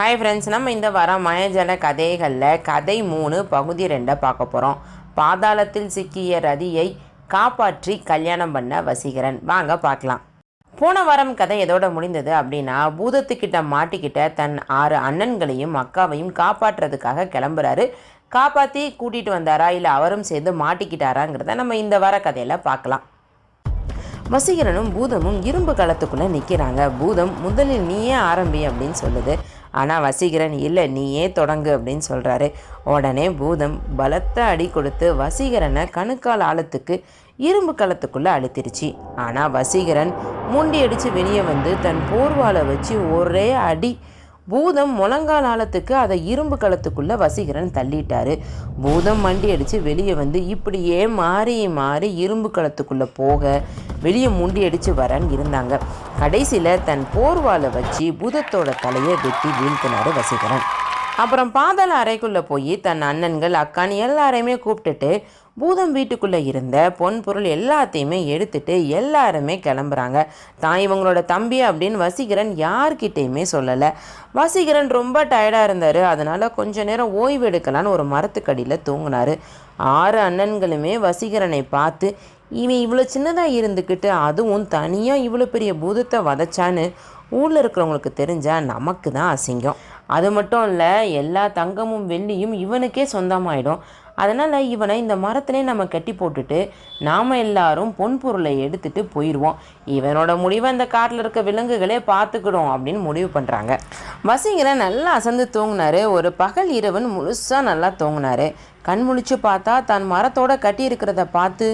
Hi friends நம்ம இந்த வாரம் மயஜல கதைகளில் கதை மூணு பகுதி ரெண்டை பார்க்க போகிறோம் பாதாளத்தில் சிக்கிய ரதியை காப்பாற்றி கல்யாணம் பண்ண வசீகரன். வாங்க பார்க்கலாம். போன வாரம் கதை எதோட முடிந்தது அப்படின்னா பூதத்துக்கிட்ட மாட்டிக்கிட்ட தன் ஆறு அண்ணன்களையும் அக்காவையும் காப்பாற்றுறதுக்காக கிளம்புறாரு. காப்பாற்றி கூட்டிகிட்டு வந்தாரா இல்லை அவரும் சேர்ந்து மாட்டிக்கிட்டாராங்கிறத நம்ம இந்த வார கதையில் பார்க்கலாம். வசீகரனும் பூதமும் இரும்பு களத்துக்குள்ளே நிற்கிறாங்க பூதம் முதலில் நீயே ஆரம்பி அப்படின்னு சொல்லுது. ஆனால் வசீகரன் இல்லை நீயே தொடங்கு அப்படின்னு சொல்கிறாரு உடனே பூதம் பலத்த அடி கொடுத்து வசீகரனை கணுக்கால் ஆழத்துக்கு இரும்பு களத்துக்குள்ளே அழுத்திருச்சு. ஆனால் வசீகரன் முண்டி அடித்து வெளியே வந்து தன் போர்வாலை வச்சு ஒரே அடி பூதம் முழங்கால் ஆழத்துக்கு அதை இரும்பு களத்துக்குள்ளே வசீகரன் தள்ளிட்டாரு. பூதம் மண்டி அடித்து வெளியே வந்து இப்படியே மாறி மாறி இரும்பு களத்துக்குள்ளே போக வெளியே முண்டி அடித்து வரன்னு இருந்தாங்க. கடைசியில் தன் போர்வாலை வச்சு பூதத்தோட தலையை வெட்டி வீழ்த்தினார் வசீகரன். அப்புறம் பாதாள அறைக்குள்ளே போய் தன் அண்ணன்கள் அக்கான் எல்லாரையுமே கூப்பிட்டுட்டு பூதம் வீட்டுக்குள்ளே இருந்த பொன் பொருள் எல்லாத்தையுமே எடுத்துட்டு எல்லாருமே கிளம்புறாங்க. தான் இவங்களோட தம்பி அப்படின்னு வசீகரன் யார்கிட்டையுமே சொல்லலை. வசீகரன் ரொம்ப டயர்டாக இருந்தார். அதனால் கொஞ்ச நேரம் ஓய்வு எடுக்கலான்னு ஒரு மரத்துக்கடியில் தூங்கினார். ஆறு அண்ணன்களுமே வசீகரனை பார்த்து இவன் இவ்வளோ சின்னதாக இருந்துக்கிட்டு அதுவும் தனியாக இவ்வளோ பெரிய பூதத்தை வதச்சான்னு ஊரில் இருக்கிறவங்களுக்கு தெரிஞ்சால் நமக்கு தான் அசிங்கம். அது மட்டும் இல்லை எல்லா தங்கமும் வெள்ளியும் இவனுக்கே சொந்தமாயிடும். அதனால் இவனை இந்த மரத்திலே நம்ம கட்டி போட்டுட்டு நாம் எல்லாரும் பொன் பொருளை எடுத்துட்டு போயிடுவோம் இவனோட முடிவை அந்த காட்டில் இருக்க விலங்குகளே பார்த்துக்கிடும் அப்படின்னு முடிவு பண்ணுறாங்க வசிங்கரை நல்லா அசந்து தூங்கினாரு. ஒரு பகல் இரவன் முழுசாக நல்லா தூங்கினாரு. கண் முழிச்சு பார்த்தா தன் மரத்தோட கட்டி இருக்கிறத பார்த்து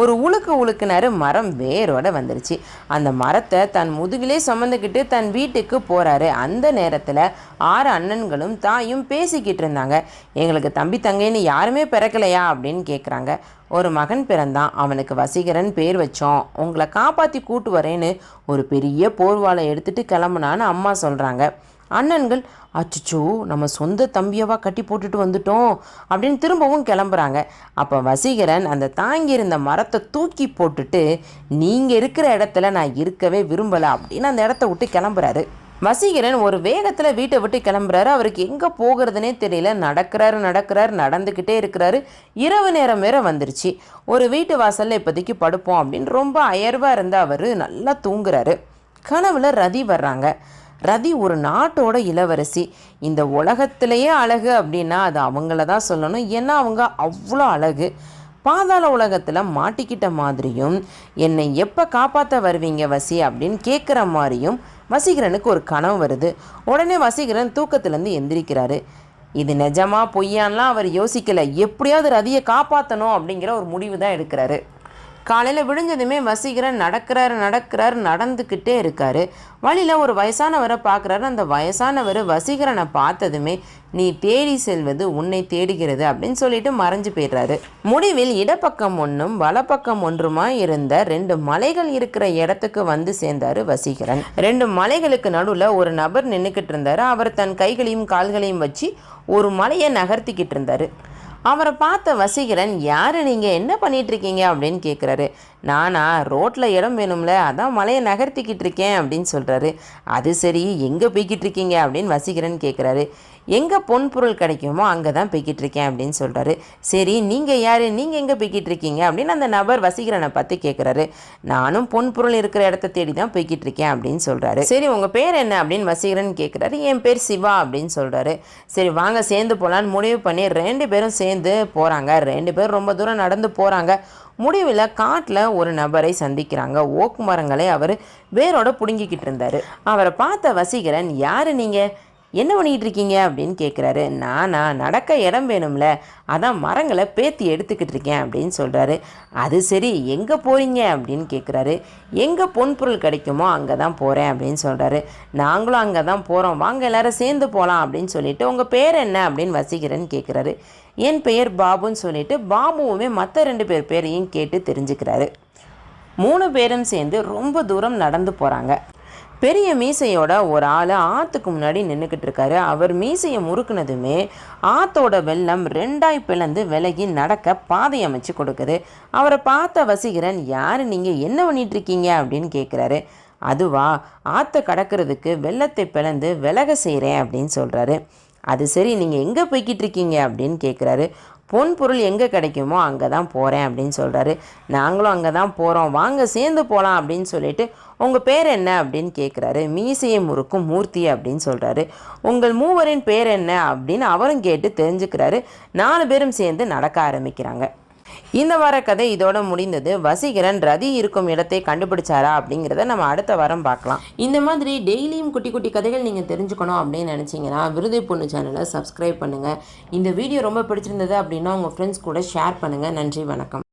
ஒரு உழுக்கு உழுக்குனாரு மரம் வேரோட வந்துருச்சு. அந்த மரத்தை தன் முதுகிலே சுமந்துக்கிட்டு தன் வீட்டுக்கு போகிறாரு அந்த நேரத்தில் ஆறு அண்ணன்களும் தாயும் பேசிக்கிட்டு இருந்தாங்க. எங்களுக்கு தம்பி தங்கைன்னு யாருமே பிறக்கலையா அப்படின்னு கேட்குறாங்க ஒரு மகன் பிறந்தான். அவனுக்கு வசீகரன் பேர் வச்சோம். உங்களை காப்பாற்றி கூட்டு வரேன்னு ஒரு பெரிய போர்வாலை எடுத்துட்டு கிளம்புனான்னு அம்மா சொல்கிறாங்க அண்ணன்கள் அச்சுச்சோ நம்ம சொந்த தம்பியவா கட்டி போட்டுட்டு வந்துட்டோம் அப்படின்னு திரும்பவும் கிளம்புறாங்க. அப்போ வசீகரன் அந்த தாங்கி இருந்த மரத்தை தூக்கி போட்டுட்டு நீங்கள் இருக்கிற இடத்துல நான் இருக்கவே விரும்பலை அப்படின்னு அந்த இடத்த விட்டு கிளம்புறாரு. வசீகரன் ஒரு வேகத்தில் வீட்டை விட்டு கிளம்புறாரு. அவருக்கு எங்கே போகிறதுனே தெரியல. நடக்கிறாரு நடக்கிறாரு நடந்துக்கிட்டே இருக்கிறாரு. இரவு நேரம் வேற வந்துருச்சு. ஒரு வீட்டு வாசலில் இப்போதைக்கு படுப்போம் அப்படின்னு ரொம்ப அயர்வாக இருந்த அவர் நல்லா தூங்குறாரு. கனவுல ரதி வர்றாங்க. ரதி ஒரு நாட்டோட இளவரசி. இந்த உலகத்திலேயே அழகு அப்படின்னா அது அவங்கள தான் சொல்லணும். ஏன்னா அவங்க அவ்வளோ அழகு. பாதாள உலகத்தில் மாட்டிக்கிட்ட மாதிரியும் என்னை எப்போ காப்பாற்ற வருவீங்க வசி? அப்படின்னு கேட்குற மாதிரியும் வசீகரனுக்கு ஒரு கனவு வருது. உடனே வசீகரன் தூக்கத்துலேருந்து எந்திரிக்கிறாரு. இது நிஜமா பொய்யான்லாம் அவர் யோசிக்கலை. எப்படியாவது ரதியை காப்பாற்றணும் அப்படிங்கிற ஒரு முடிவு தான் எடுக்கிறாரு. காலையில் விழுந்ததுமே வசீகரன் நடக்கிறார் நடக்கிறாரு நடந்துக்கிட்டே இருக்கார். வழியில் ஒரு வயசானவரை பார்க்குறாரு. அந்த வயசானவர் வசீகரனை பார்த்ததுமே நீ தேடி செல்வது உன்னை தேடுகிறது அப்படின்னு சொல்லிட்டு மறைஞ்சு போயிடுறாரு. முடிவில் இடப்பக்கம் ஒன்றும் வலப்பக்கம் ஒன்றுமா இருந்த ரெண்டு மலைகள் இருக்கிற இடத்துக்கு வந்து சேர்ந்தாரு வசீகரன். ரெண்டு மலைகளுக்கு நடுவில் ஒரு நபர் நின்றுக்கிட்டு இருந்தார். அவர் தன் கைகளையும் கால்களையும் வச்சு ஒரு மலையை நகர்த்திக்கிட்டு இருந்தார். அவரை பார்த்த வசீகரன் யார் நீங்கள் என்ன பண்ணிகிட்ருக்கீங்க இருக்கீங்க அப்படின்னு கேட்குறாரு நானா ரோட்டில் இடம் வேணும்ல அதான் மலையை நகர்த்திக்கிட்டு இருக்கேன் அப்படின்னு சொல்கிறாரு அது சரி எங்கே போய்கிட்டு இருக்கீங்க? அப்படின்னு வசீகரன் கேட்குறாரு எங்கே பொன் பொருள் கிடைக்குமோ அங்கே தான் போய்கிட்டு இருக்கேன் அப்படின்னு சொல்கிறாரு சரி நீங்கள் யார்? நீங்கள் எங்கே போய்கிட்டு இருக்கீங்க? அப்படின்னு அந்த நபர் வசீகரனை பார்த்து கேட்குறாரு நானும் பொன் பொருள் இருக்கிற இடத்த தேடி தான் போய்கிட்டு இருக்கேன் அப்படின்னு சொல்கிறாரு சரி உங்கள் பேர் என்ன? அப்படின்னு வசீகரன் கேட்குறாரு என் பேர் சிவா அப்படின்னு சொல்கிறாரு சரி வாங்க சேர்ந்து போகலான்னு முடிவு பண்ணி ரெண்டு பேரும் சேர்ந்து போகிறாங்க ரெண்டு பேரும் ரொம்ப தூரம் நடந்து போகிறாங்க முடிவில் காட்டில் ஒரு நபரை சந்திக்கிறாங்க. ஓக்கு மரங்களை அவர் வேரோட பிடுங்கிக்கிட்டு இருந்தார். அவரை பார்த்த வசீகரன் யார் நீங்கள் என்ன பண்ணிக்கிட்டு இருக்கீங்க அப்படின்னு கேட்குறாரு நானா நடக்க இடம் வேணும்ல. அதான் மரங்களை பேத்தி எடுத்துக்கிட்டு இருக்கேன் அப்படின்னு சொல்கிறாரு அது சரி எங்கே போகிறீங்க அப்படின்னு கேட்குறாரு எங்கே பொன் பொருள் கிடைக்குமோ அங்கே தான் போகிறேன் அப்படின்னு சொல்கிறாரு நாங்களும் அங்கே தான் போகிறோம் வாங்க எல்லாரும் சேர்ந்து போகலாம் அப்படின்னு சொல்லிட்டு உங்கள் பேர் என்ன? அப்படின்னு வசிக்கிறேன்னு கேட்குறாரு என் பெயர் பாபுன்னு சொல்லிட்டு பாபுவுமே மற்ற ரெண்டு பேர் பேரையும் கேட்டு தெரிஞ்சுக்கிறாரு. மூணு பேரும் சேர்ந்து ரொம்ப தூரம் நடந்து போகிறாங்க பெரிய மீசையோட ஒரு ஆள் ஆற்றுக்கு முன்னாடி நின்றுக்கிட்டு இருக்காரு. அவர் மீசையை முறுக்குனதுமே ஆத்தோட வெள்ளம் ரெண்டாய் பிளந்து விலகி நடக்க பாதை அமைச்சு கொடுக்குது. அவரை பார்த்த வசீகரன் யார் நீங்கள் என்ன பண்ணிட்டு இருக்கீங்க? அப்படின்னு கேட்குறாரு அதுவா ஆற்றை கடக்கிறதுக்கு வெள்ளத்தை பிளந்து விலக செய்கிறேன் அப்படின்னு சொல்கிறாரு அது சரி நீங்கள் எங்கே போய்கிட்டு இருக்கீங்க? அப்படின்னு கேட்குறாரு பொன் பொருள் எங்கே கிடைக்குமோ அங்கே தான் போகிறேன் அப்படின்னு சொல்கிறாரு நாங்களும் அங்கே தான் போகிறோம் வாங்க சேர்ந்து போகலாம் அப்படின்னு சொல்லிட்டு உங்கள் பேர் என்ன அப்படின்னு கேட்குறாரு மீசையை முறுக்கும் மூர்த்தி அப்படின்னு சொல்கிறாரு உங்கள் மூவரின் பேர் என்ன அப்படின்னு அவரும் கேட்டு தெரிஞ்சுக்கிறாரு. நாலு பேரும் சேர்ந்து நடக்க ஆரம்பிக்கிறாங்க. இந்த வார கதை இதோட முடிந்தது. வசீகரன் ரதி இருக்கும் இடத்தை கண்டுபிடிச்சாரா அப்படிங்கிறத நம்ம அடுத்த வாரம் பார்க்கலாம். இந்த மாதிரி டெய்லியும் குட்டி குட்டி கதைகள் நீங்கள் தெரிஞ்சுக்கணும் அப்படின்னு நினச்சிங்கன்னா விருதை பொண்ணு சேனலை சப்ஸ்கிரைப் பண்ணுங்கள் இந்த வீடியோ ரொம்ப பிடிச்சிருந்தது அப்படின்னா உங்கள் ஃப்ரெண்ட்ஸ் கூட ஷேர் பண்ணுங்கள் நன்றி வணக்கம்.